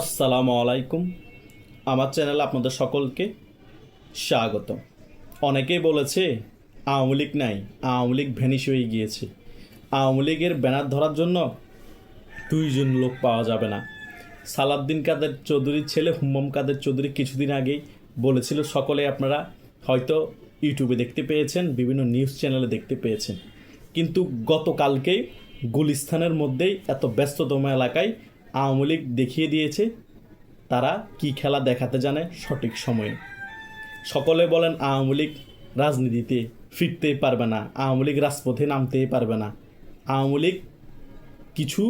আসসালামু আলাইকুম। আমার চ্যানেলে আপনাদের সকলকে স্বাগত অনেকেই বলেছে, আওয়ামী লীগ নাই, আওয়ামী লীগ ভ্যানিশ হয়ে গিয়েছে। আওয়ামী লীগের ব্যানার ধরার জন্য দুইজন লোক পাওয়া যাবে না। সালাউদ্দিন কাদের চৌধুরীর ছেলে হুম্মম কাদের চৌধুরী কিছুদিন আগেই বলেছিল, সকলে আপনারা হয়তো ইউটিউবে দেখতে পেয়েছেন, বিভিন্ন নিউজ চ্যানেলে দেখতে পেয়েছেন। কিন্তু গতকালকেই গুলিস্তানের মধ্যেই এত ব্যস্ততম এলাকায় আওয়ামী লীগ দেখিয়ে দিয়েছে তারা কি খেলা দেখাতে জানে সঠিক সময়ে। সকলে বলেন আওয়ামী লীগ রাজনীতিতে ফিরতেই পারবে না, আওয়ামী লীগ রাজপথে নামতেই পারবে না। আওয়ামী লীগ কিছু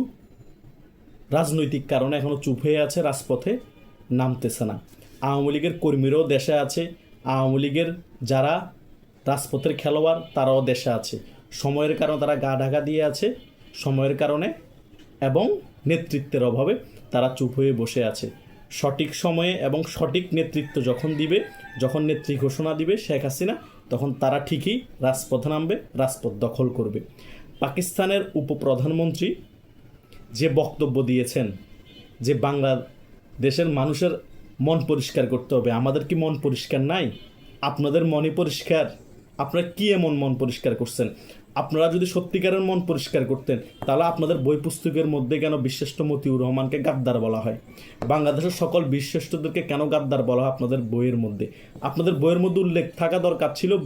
রাজনৈতিক কারণে এখনও চুপ হয়ে আছে, রাজপথে নামতেছে না। আওয়ামী লীগের কর্মীরাও দেশে আছে, আওয়ামী লীগের যারা রাজপথের খেলোয়াড় তারাও দেশে আছে। সময়ের কারণে তারা গা ঢাকা দিয়ে আছে, সময়ের কারণে এবং নেতৃত্বের অভাবে তারা চুপ হয়ে বসে আছে। সঠিক সময়ে এবং সঠিক নেতৃত্ব যখন দিবে, যখন নেত্রী ঘোষণা দিবে শেখ হাসিনা, তখন তারা ঠিকই রাজপথে নামবে, রাজপথ দখল করবে। পাকিস্তানের উপপ্রধানমন্ত্রী যে বক্তব্য দিয়েছেন যে বাংলাদেশের মানুষের মন পরিষ্কার করতে হবে, আমাদের কি মন পরিষ্কার নাই? আপনাদের মনই পরিষ্কার। আপনারা কি এমন মন পরিষ্কার করছেন? আপনারা যদি সত্যিকারের মন পরিষ্কার করতেন, তাহলে আপনাদের বই পুস্তকের মধ্যে কেন বিশ্রেষ্ঠ মতিউর রহমানকে গাদ্দার বলা হয়? বাংলাদেশের সকল বীরশ্রেষ্ঠদেরকে কেন গাদ্দার বলা হয় আপনাদের বইয়ের মধ্যে? আপনাদের বইয়ের মধ্যে উল্লেখ থাকা দরকার ছিল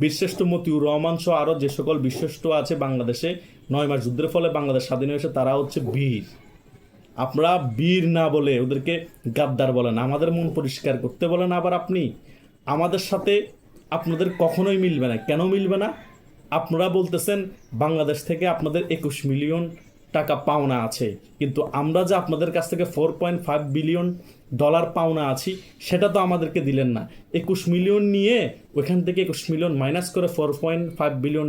বীরশ্রেষ্ঠ মতিউর রহমান সহ আরও যে সকল বীরশ্রেষ্ঠ আছে বাংলাদেশে, নয় মাস যুদ্ধের ফলে বাংলাদেশ স্বাধীন হয়েছে, তারা হচ্ছে বীর। আপনারা বীর না বলে ওদেরকে গাদ্দার বলেন আমাদের মন পরিষ্কার করতে বলেন আবার আপনি। আমাদের সাথে আপনাদের কখনোই মিলবে না। কেন মিলবে না? আপনারা বলতেছেন বাংলাদেশ থেকে আপনাদের একুশ মিলিয়ন টাকা পাওনা আছে, কিন্তু আমরা যে আপনাদের কাছ থেকে four point five billion dollar পাওনা আছি, সেটা তো আমাদেরকে দিলেন না। একুশ মিলিয়ন নিয়ে ওইখান থেকে একুশ মিলিয়ন মাইনাস করে four point five billion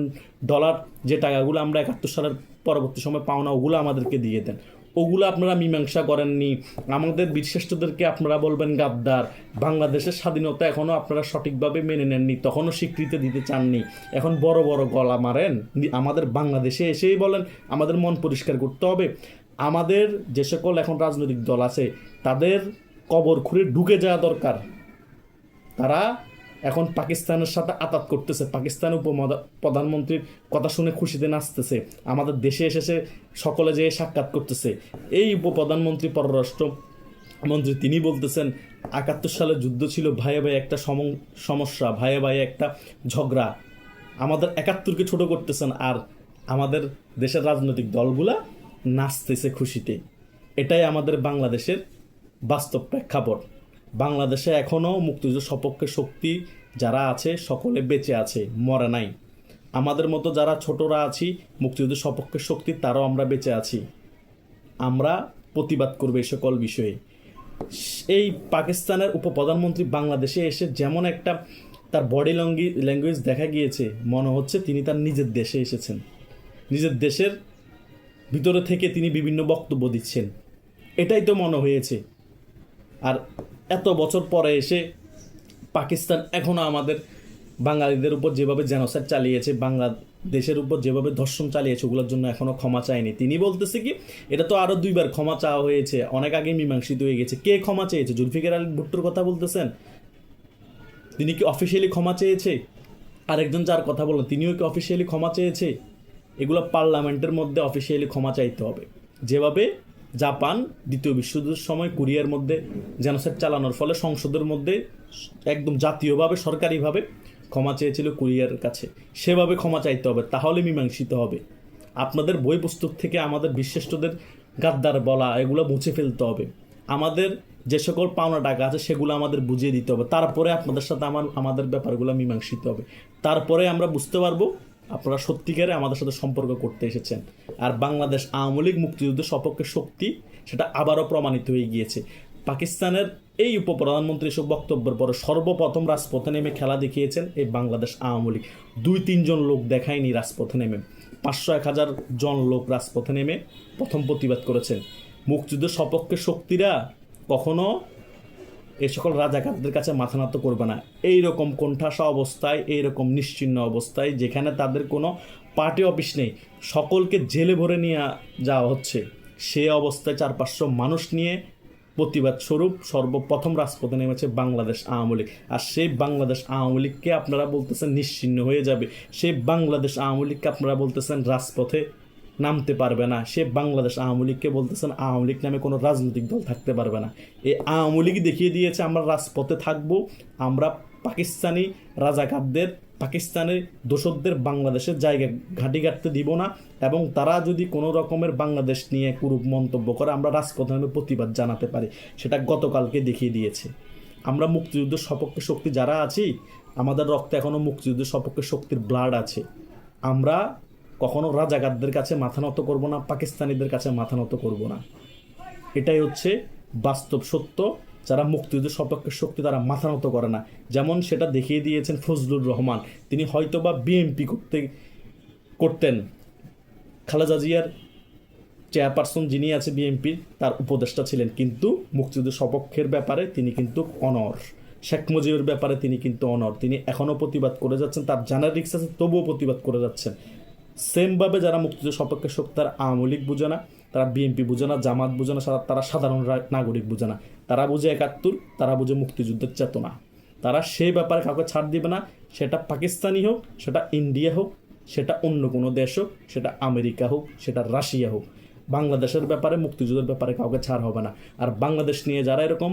dollar যে টাকাগুলো আমরা একাত্তর সালের পরবর্তী সময় পাওনা, ওগুলো আমাদেরকে দিয়ে দেন। ওগুলো আপনারা মীমাংসা করেননি। আমাদের বীরশ্রেষ্ঠদেরকে আপনারা বলবেন গাদ্দার। বাংলাদেশের স্বাধীনতা এখনও আপনারা সঠিকভাবে মেনে নেননি, তখনও স্বীকৃতি দিতে চাননি। এখন বড় বড় গলা মারেন। আমাদের বাংলাদেশে এসেই বলেন, আমাদের মন পরিষ্কার করতে হবে। আমাদের যে সকল এখন রাজনৈতিক দল আছে, তাদের কবর খুঁড়ে ঢুকে যাওয়া দরকার। তারা এখন পাকিস্তানের সাথে আতাত করতেছে। পাকিস্তান উপ প্রধানমন্ত্রীর কথা শুনে খুশিতে নাচতেছে। আমাদের দেশে এসেছে, সকলে যেয়ে সাক্ষাৎ করতেছে। এই উপপ্রধানমন্ত্রী পররাষ্ট্র মন্ত্রী, তিনি বলতেছেন, একাত্তর সালে যুদ্ধ ছিল, ভাইয়ে ভাই একটা সম- সমস্যা, ভাইয়ে ভাই একটা ঝগড়া। আমাদের একাত্তরকে ছোট করতেছেন, আর আমাদের দেশের রাজনৈতিক দলগুলা নাচতেছে খুশিতে। এটাই আমাদের বাংলাদেশের বাস্তব প্রেক্ষাপট। বাংলাদেশে এখনও মুক্তিযুদ্ধ সপক্ষে শক্তি যারা আছে, সকলে বেঁচে আছে, মরে নাই। আমাদের মতো যারা ছোটরা আছি, মুক্তিযুদ্ধ সপক্ষে শক্তি, তারাও আমরা বেঁচে আছি। আমরা প্রতিবাদ করব এই সকল বিষয়ে। এই পাকিস্তানের উপপ্রধানমন্ত্রী বাংলাদেশে এসে যেমন একটা তার বডি ল্যাঙ্গুয়েজ দেখা গিয়েছে, মনে হচ্ছে তিনি তার নিজের দেশে এসেছেন। নিজের দেশের ভিতরে থেকে তিনি বিভিন্ন বক্তব্য দিচ্ছেন। এটাই তো মনে হয়েছে। আর এত বছর পরে এসে পাকিস্তান এখনও আমাদের বাঙালিদের উপর যেভাবে জেনোসাইড চালিয়েছে, বাংলাদেশের উপর যেভাবে ধর্ষণ চালিয়েছে, ওগুলোর জন্য এখনও ক্ষমা চায়নি। তিনি বলতেছে কি, এটা তো আরও দুইবার ক্ষমা চাওয়া হয়েছে, অনেক আগে মীমাংসিত হয়ে গেছে। কে ক্ষমা চেয়েছে? জুলফিকার আলী ভুট্টোর কথা বলতেছেন? তিনি কি অফিসিয়ালি ক্ষমা চেয়েছে? আরেকজন যার কথা বললেন তিনিও কি অফিসিয়ালি ক্ষমা চেয়েছে? এগুলো পার্লামেন্টের মধ্যে অফিসিয়ালি ক্ষমা চাইতে হবে। যেভাবে জাপান, দ্বিতীয় বিশ্বযুদ্ধের সময় কোরিয়ার মধ্যে জেনোসাইড চালানোর ফলে সংসদের মধ্যে একদম জাতীয়ভাবে, সরকারিভাবে ক্ষমা চেয়েছিল কোরিয়ার কাছে। সেভাবে ক্ষমা চাইতে হবে, তাহলে মীমাংসিত হবে। আপনাদের বই পুস্তক থেকে আমাদের বিশিষ্টদের গাদ্দার বলা, এগুলো মুছে ফেলতে হবে। আমাদের যে সকল পাওনা টাকা আছে, সেগুলো আমাদের বুঝিয়ে দিতে হবে। তারপরে আপনাদের সাথে আমার, আমাদের ব্যাপারগুলো মীমাংসিত হবে। তারপরে আমরা বুঝতে পারব আপনারা সত্যিকারে আমাদের সাথে সম্পর্ক করতে এসেছেন। আর বাংলাদেশ আওয়ামী লীগ মুক্তিযুদ্ধের সপক্ষে শক্তি, সেটা আবারও প্রমাণিত হয়ে গিয়েছে। পাকিস্তানের এই উপপ্রধানমন্ত্রী এসব বক্তব্যের পরে সর্বপ্রথম রাজপথে নেমে খেলা দেখিয়েছেন এই বাংলাদেশ আওয়ামী লীগ। দুই তিনজন লোক দেখায়নি রাজপথে নেমে। পাঁচশো এক হাজার জন লোক রাজপথে নেমে প্রথম প্রতিবাদ করেছেন। মুক্তিযুদ্ধের সপক্ষে শক্তিরা কখনো এই সকল রাজাকারদের কাছে মাথা নত করবে না। এই রকম কোণঠাসা অবস্থায় এই রকম নিশ্চিন্ন অবস্থায়, যেখানে তাদের কোনো পার্টি অফিস নেই, সকলকে জেলে ভরে নিয়ে যাওয়া হচ্ছে। সে অবস্থায় চার পাঁচশো মানুষ নিয়ে প্রতিবাদ স্বরূপ সর্বপ্রথম রাজপথে নেমেছে বাংলাদেশ আওয়ামী লীগ। আর সেই বাংলাদেশ আওয়ামী লীগকে আপনারা বলতেছেন নিশ্চিহ্ন হয়ে যাবে। সেই বাংলাদেশ আওয়ামী লীগকে আপনারা বলতেছেন রাজপথে নামতে পারবে না। সে বাংলাদেশ আওয়ামী লীগকে বলতেছেন, আওয়ামী লীগ নামে কোনো রাজনৈতিক দল থাকতে পারবে না। এই আওয়ামী লীগ দেখিয়ে দিয়েছে, আমরা রাজপথে থাকব, আমরা পাকিস্তানি রাজাকারদের পাকিস্তানের দোসরদের বাংলাদেশের জায়গা ঘাঁটি কাটতে দিব না এবং তারা যদি কোনো রকমের বাংলাদেশ নিয়ে কুরূপ মন্তব্য করে, আমরা রাজপথে নামে প্রতিবাদ জানাতে পারি। সেটা গতকালকে দেখিয়ে দিয়েছে। আমরা মুক্তিযুদ্ধের সপক্ষে শক্তি যারা আছি, আমাদের রক্তে এখনও মুক্তিযুদ্ধের সপক্ষে শক্তির ব্লাড আছে। আমরা কখনো রাজাকারদের কাছে মাথা নত করব না, পাকিস্তানিদের কাছে মাথা নত করব না। এটাই হচ্ছে বাস্তব সত্য। যারা মুক্তিযুদ্ধের সপক্ষে শক্তি তারা মাথা নত করে না। যেমন সেটা দেখিয়ে দিয়েছেন ফজলুর রহমান। তিনি হয়তোবা বিএমপি করতে, করতেন। খালেদা জিয়ার চেয়ারপারসন যিনি আছে বিএনপির তার উপদেষ্টা ছিলেন। কিন্তু মুক্তিযুদ্ধের সপক্ষের ব্যাপারে তিনি কিন্তু অনর। শেখ মুজিবের ব্যাপারে তিনি কিন্তু অনর। তিনি এখনও প্রতিবাদ করে যাচ্ছেন, তার জানার রিক্স আছে, তবুও প্রতিবাদ করে যাচ্ছেন। সেমভাবে যারা মুক্তিযুদ্ধ সপক্ষে শক্তি তারা আওয়ামী লীগ বুঝে না, তারা বিএনপি বুঝে না, জামাত বুঝে না তারা সাধারণ নাগরিক বুঝে না। তারা বুঝে একাত্তর, তারা বুঝে মুক্তিযুদ্ধের চেতনা। তারা সেই ব্যাপারে কাউকে ছাড় দিবে না, সেটা পাকিস্তানি হোক, সেটা ইন্ডিয়া হোক, সেটা অন্য কোনো দেশ হোক, সেটা আমেরিকা হোক, সেটা রাশিয়া হোক। বাংলাদেশের ব্যাপারে, মুক্তিযুদ্ধের ব্যাপারে কাউকে ছাড় হবে না। আর বাংলাদেশ নিয়ে যারা এরকম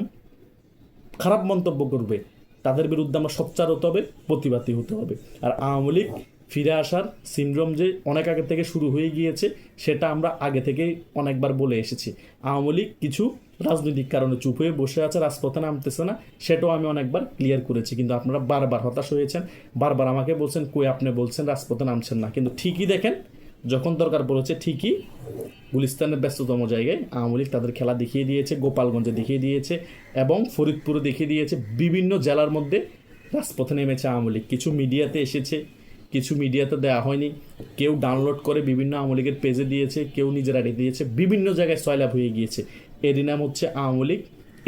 খারাপ মন্তব্য করবে, তাদের বিরুদ্ধে আমরা সোচ্চার হতে হবে, প্রতিবাদী হতে হবে। আর আওয়ামী লীগ ফিরে আসার সিন্ড্রোম যে অনেক আগে থেকে শুরু হয়ে গিয়েছে, সেটা আমরা আগে থেকেই অনেকবার বলে এসেছি। আওয়ামী লীগ কিছু রাজনৈতিক কারণে চুপ হয়ে বসে আছে, রাজপথে নামতেছে না, সেটাও আমি অনেকবার ক্লিয়ার করেছি। কিন্তু আপনারা বারবার হতাশ হয়েছেন, বারবার আমাকে বলছেন, কই আপনি বলছেন, রাজপথে নামছেন না? কিন্তু ঠিকই দেখেন, যখন দরকার পড়েছে ঠিকই গুলিস্তানের ব্যস্ততম জায়গায় আওয়ামী লীগ তাদের খেলা দেখিয়ে দিয়েছে, গোপালগঞ্জে দেখিয়ে দিয়েছে এবং ফরিদপুরে দেখিয়ে দিয়েছে। বিভিন্ন জেলার মধ্যে রাজপথে নেমেছে আওয়ামী লীগ। কিছু মিডিয়াতে এসেছে কিছু মিডিয়াতে দেওয়া হয়নি। কেউ ডাউনলোড করে বিভিন্ন আওয়ামী লীগের পেজে দিয়েছে, কেউ নিজের দিয়েছে, বিভিন্ন জায়গায় সয়লাভ হয়ে গিয়েছে। এরই নাম হচ্ছে আওয়ামী লীগ,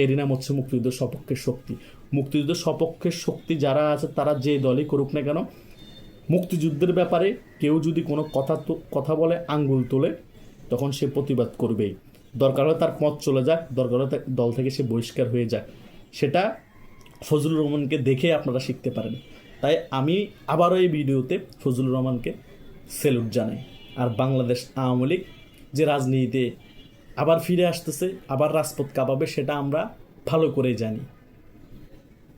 এরই নাম হচ্ছে মুক্তিযুদ্ধ সপক্ষের শক্তি। মুক্তিযুদ্ধ সপক্ষের শক্তি যারা আছে, তারা যে দলই করুক না কেন, মুক্তিযুদ্ধের ব্যাপারে কেউ যদি কোনো কথা কথা বলে, আঙ্গুল তোলে, তখন সে প্রতিবাদ করবেই। দরকার হলে তার পথ চলে যাক, দরকার হলে দল থেকে সে বহিষ্কার হয়ে যাক। সেটা ফজলুর রহমানকে দেখে আপনারা শিখতে পারেন। তাই আমি আবারও এই ভিডিওতে ফজলুর রহমানকে সেলুট জানাই। আর বাংলাদেশ আওয়ামী লীগ যে রাজনীতিতে আবার ফিরে আসতেছে, আবার রাজপথ কাঁপাবে, সেটা আমরা ভালো করেই জানি।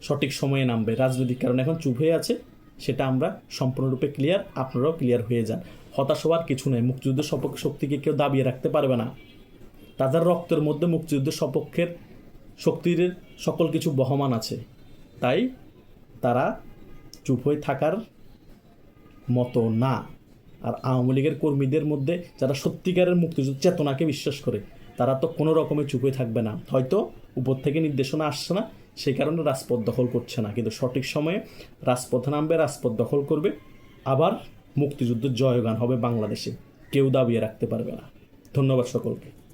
সঠিক সময়ে নামবে, রাজনৈতিক কারণে এখন চুপ হয়ে আছে, সেটা আমরা সম্পূর্ণরূপে ক্লিয়ার আপনারাও ক্লিয়ার হয়ে যান। হতাশ হওয়ার কিছু নেই মুক্তিযুদ্ধের সপক্ষে শক্তিকে কেউ দাবিয়ে রাখতে পারবে না। তাদের রক্তের মধ্যে মুক্তিযুদ্ধের সপক্ষের শক্তির সকল কিছু বহমান আছে। তাই তারা চুপ হয়ে থাকার মতো না। আর আওয়ামী লীগের কর্মীদের মধ্যে যারা সত্যিকারের মুক্তিযুদ্ধ চেতনাকে বিশ্বাস করে, তারা তো কোনো রকমে চুপ হয়ে থাকবে না। হয়তো উপর থেকে নির্দেশনা আসছে না, সেই কারণে রাজপথ দখল করছে না। কিন্তু সঠিক সময়ে রাজপথে নামবে, রাজপথ দখল করবে, আবার মুক্তিযুদ্ধের জয়গান হবে বাংলাদেশে। কেউ দাবিয়ে রাখতে পারবে না। ধন্যবাদ সকলকে।